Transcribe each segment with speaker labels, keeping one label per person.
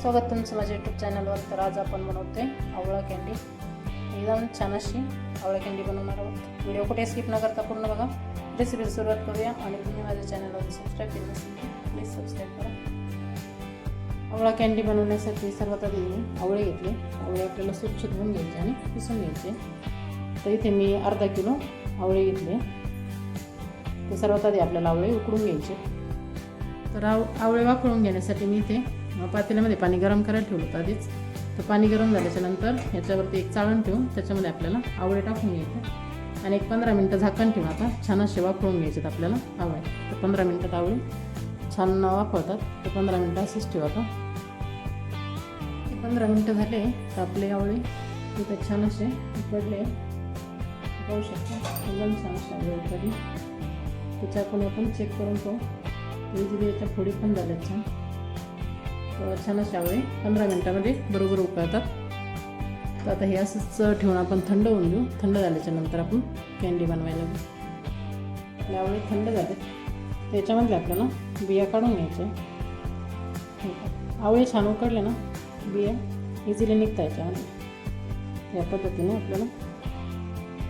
Speaker 1: स्वागत तुमचं माझ्या यूट्यूब चॅनलवर तर आज आपण बनवतोय आवळा कॅन्डी एकदम छान अशी आवळा कॅन्डी बनवणार आहोत. व्हिडिओ कुठे स्किप न करता पूर्ण बघा. रेसिपी सुरुवात करूया आणि तुम्ही माझ्या चॅनलवर सबस्क्राईब केलं असेल प्लीज सबस्क्राईब करा. आवळा कॅन्डी बनवण्यासाठी सर्वात आधी मी आवळे घेतले. आवळे आपल्याला स्वच्छ धुवून घ्यायचे आणि पिसून घ्यायचे. तर इथे मी अर्धा किलो आवळे घेतले. तर सर्वात आधी आपल्याला आवळे उकडून घ्यायचे. तर आव आवळे वाकळून घेण्यासाठी मी इथे पातेल्यामध्ये पाणी गरम करायला ठेवलं होतं आधीच. तर पाणी गरम झाल्याच्यानंतर ह्याच्यावरती एक चाळण ठेवून त्याच्यामध्ये आपल्याला आवळे टाकून घ्यायचे. आणि एक पंधरा मिनटं झाकण ठेवून आता छान असे वापरून घ्यायचे आपल्याला आवळे. तर पंधरा मिनटात आवळे छान वापरतात तर पंधरा मिनटं असेच ठेवा आता. पंधरा मिनटं झाले तर आपले आवळे तिथे छान असे उकडले. पाहू शकता एकदम छान असे उकडले. त्याच्या आपण आपण चेक करून पाहू. इझिली याच्या फोडी पण झाल्यात छान. छान असे आवळे. पंधरा मिनटामध्ये बरोबर उकळतात. तर आता हे असंच ठेवून आपण थंड होऊन देऊ. थंड झाल्याच्यानंतर आपण कॅन्डी बनवायला घेऊ. आपले आवळे थंड झाले. त्याच्यामध्ये आपल्याला बिया काढून घ्यायच्या आवळे छान उकडले ना बिया इझिली निघता याच्यामध्ये. या पद्धतीने आपल्याला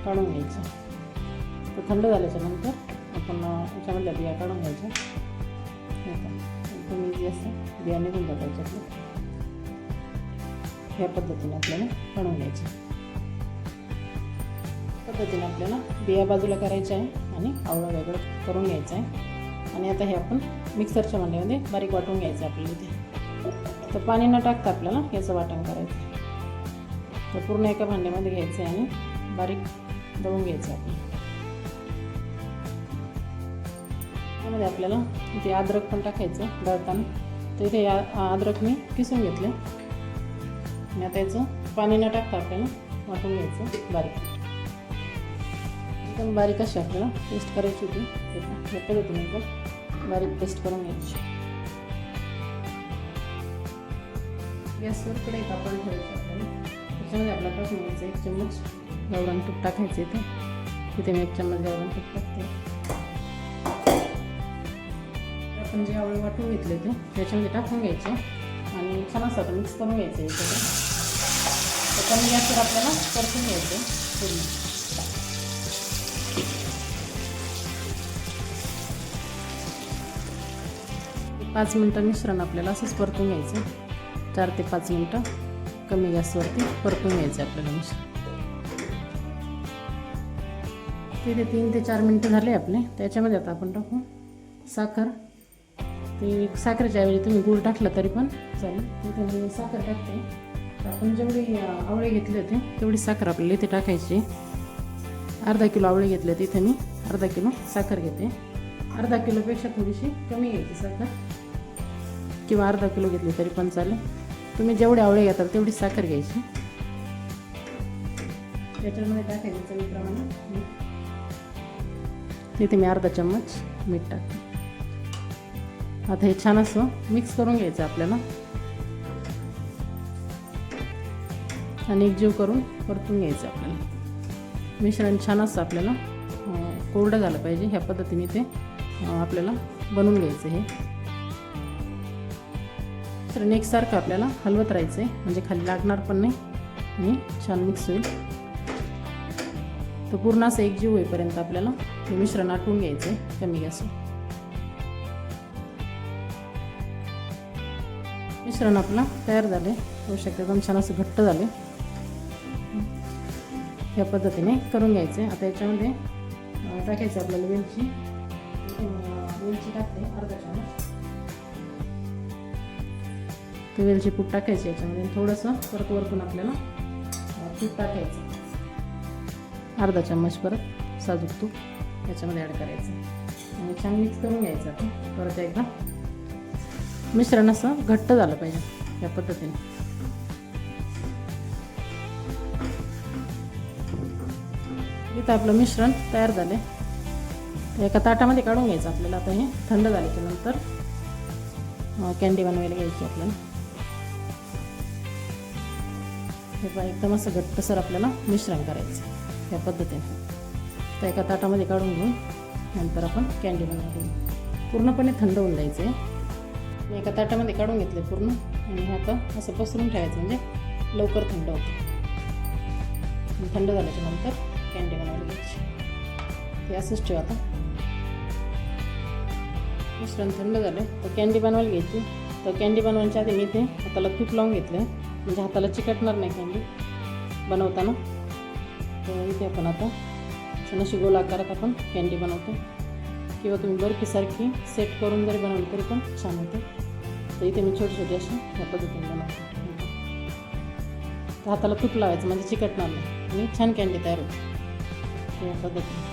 Speaker 1: काढून घ्यायचं. तर थंड झाल्याच्यानंतर आपण याच्यामधल्या बिया काढून घ्यायच्या. हे एकदम इझी असतं बिया निघून जातात ह्या पद्धतीने आपल्याला काढून पद्धतीने आपल्याला बिया बाजूला करायच्या आहे आणि आवळा वेगळं करून घ्यायचं आहे. आणि आता हे आपण मिक्सरच्या भांड्यामध्ये बारीक वाटून घ्यायचं आहे आपल्याला इथे. तर पाणी न टाकता आपल्याला याचं वाटण करायचं तर पूर्ण एका भांड्यामध्ये घ्यायचं आहे आणि बारीक दळून घ्यायचं आहे आपल्याला. त्यामध्ये आपल्याला इथे अद्रक पण टाकायचं दळताना. तर इथे या अद्रक मी किसून घेतलं. आणि आता याचं पाणी न टाकता आपल्याला वाटून घ्यायचं बारीक. एकदम बारीक अशी आपल्याला पेस्ट करायची होती. या पद्धतीने एकदम बारीक पेस्ट करून घ्यायची. गॅसवर कडे कापड ठेवायचं आपल्याला. त्याच्यामध्ये आपला टाकून घ्यायचं एक चम्मच गावरान तूप टाकायचं इथे. इथे मी एक चम्मच गावरान तूप टाकते. आपण जे आवळे वाटून घेतले ते त्याच्यामध्ये टाकून घ्यायचे आणि छान असं आता मिक्स करून घ्यायचं याच्यात. तर कमी गॅसवर आपल्याला परतून घ्यायचं पूर्ण. पाच मिनटं मिश्रण आपल्याला असंच परतून घ्यायचं. चार ते पाच मिनटं कमी गॅसवरती परतून घ्यायचं आपल्याला मिश्रण. तिथे तीन ते चार मिनटं झाले आपले. त्याच्यामध्ये आता आपण टाकू साखर. ते साखरेच्या ऐवजी तुम्ही गूळ टाकलं तरी पण चालेल. तिथे मी साखर टाकते आपण जेवढी आवळे घेतले होते तेवढी साखर आपल्याला इथे टाकायची. अर्धा किलो आवळे घेतले तिथे मी. अर्धा किलो साखर घेते. अर्धा किलोपेक्षा थोडीशी कमी घ्यायची साखर. किंवा अर्धा किलो घेतली तरी पण चालेल. तुम्ही जेवढे आवळे घेताल तेवढी साखर घ्यायची. त्याच्यामध्ये टाकायचं चवीप्रमाणे तिथे मी अर्धा चम्मच मीठ टाकते. आता हे छान असं मिक्स करून घ्यायचं आपल्याला. आणि एकजीव करून परतून घ्यायचं आपल्याला. मिश्रण छान असं आपल्याला कोरडं झालं पाहिजे. ह्या पद्धतीने ते आपल्याला बनवून घ्यायचं हे. मिश्रण एकसारखं आपल्याला हलवत राहायचं आहे म्हणजे खाली लागणार पण नाही आणि छान मिक्स होईल. तर पूर्ण असं एकजीव होईपर्यंत आपल्याला हे मिश्रण आटवून घ्यायचं आहे कमी गॅसवर. मिश्रण आपलं तयार झाले. होऊ शकते एकदम छान असं घट्ट झाले. ह्या पद्धतीने करून घ्यायचे. आता याच्यामध्ये टाकायचं आपल्याला वेलची. वेलची टाकते अर्धा चमच ते वेलची पूट टाकायची याच्यामध्ये. थोडंसं परत वरतून आपल्याला अं, तूप टाकायचं. अर्धा चम्मच परत साजूक तूप याच्यामध्ये ॲड करायचं. आणि छान मिक्स करून घ्यायचं आपण. परत एकदा मिश्रण असं घट्ट झालं पाहिजे या पद्धतीने. इथं आपलं मिश्रण तयार झाले. एका ताटामध्ये काढून घ्यायचं आपल्याला. आता हे थंड झाल्याच्यानंतर कॅन्डी बनवायला घ्यायची आपल्याला. हे पण एकदम असं घट्टसर आपल्याला मिश्रण करायचं या पद्धतीने. तर एका ताटामध्ये काढून घेऊन नंतर आपण कॅन्डी बनवायला घेऊ. पूर्णपणे थंड होऊन जायचं आहे मी एका ताटामध्ये काढून घेतले पूर्ण. आणि हे आता असं पसरून ठेवायचं म्हणजे लवकर थंड होतं. थंड झाल्याच्यानंतर कॅन्डी बनवायला घ्यायची. ते असंच ठेवा आता. मिश्रण थंड झालं तर कॅन्डी बनवायला घ्यायची. तर कॅन्डी बनवायच्या आधी मी ते हाताला तूप लावून घेतलं. म्हणजे हाताला चिकटणार नाही कॅन्डी बनवताना. तर इथे आपण आता छान अशी गोल आकारात आपण कॅन्डी बनवतो. किंवा तुम्ही बर्फीसारखी सेट करून जरी बनवली तरी पण छान होते. तर इथे मी छोटी छोटी अशी या पद्धतीने बनवते. तर हाताला तूप लावायचं म्हणजे चिकटणार नाही. आणि छान कॅन्डी तयार होते. या पद्धतीने.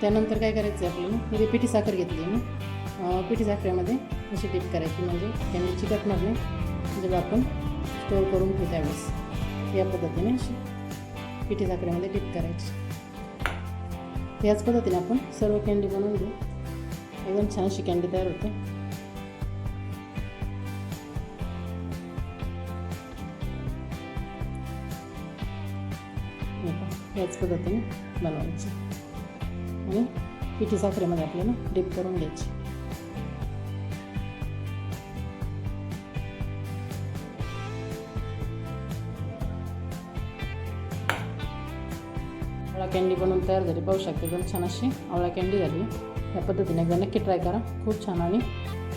Speaker 1: त्यानंतर काय करायचं आहे आपल्याला? इथे पिठी साखर घेतली मी. पिठी साखरेमध्ये अशी टीप करायची म्हणजे कॅन्डी चिकटणार नाही जेव्हा आपण स्टोअर करून ठेवू त्यावेळेस. या पद्धतीने अशी पिठी साखरेमध्ये टीप करायची. याच पद्धतीने आपण सर्व कॅन्डी बनवून घेऊ. एकदम छान अशी कॅन्डी तयार होते. याच पद्धतीने बनवायची. आणि पिठी साखरेमध्ये आपल्याला डीप करून घ्यायची. कॅन्डी बनवून तयार झाली. पाहू शकते एकदम छान अशी आवळा कॅन्डी झाली. या पद्धतीने एकदा नक्की ट्राय करा. खूप छान आणि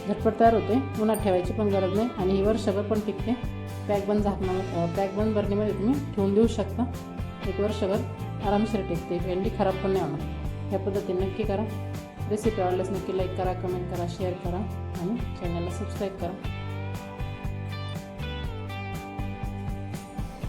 Speaker 1: झटपट तयार होते. उन्हात ठेवायची पण गरज नाही आणि ही वर्षभर पण टिकते. पॅक बंद झाकणार पॅक बंद भरणीमध्ये तुम्ही ठेवून देऊ शकता. एक वर्षभर आरामशीर टिकते. कॅन्डी खराब पण नाही होणार. या पद्धतीने नक्की करा. रेसिपी आवडल्यास नक्की लाईक करा कमेंट करा शेअर करा आणि चॅनलला सबस्क्राईब करा.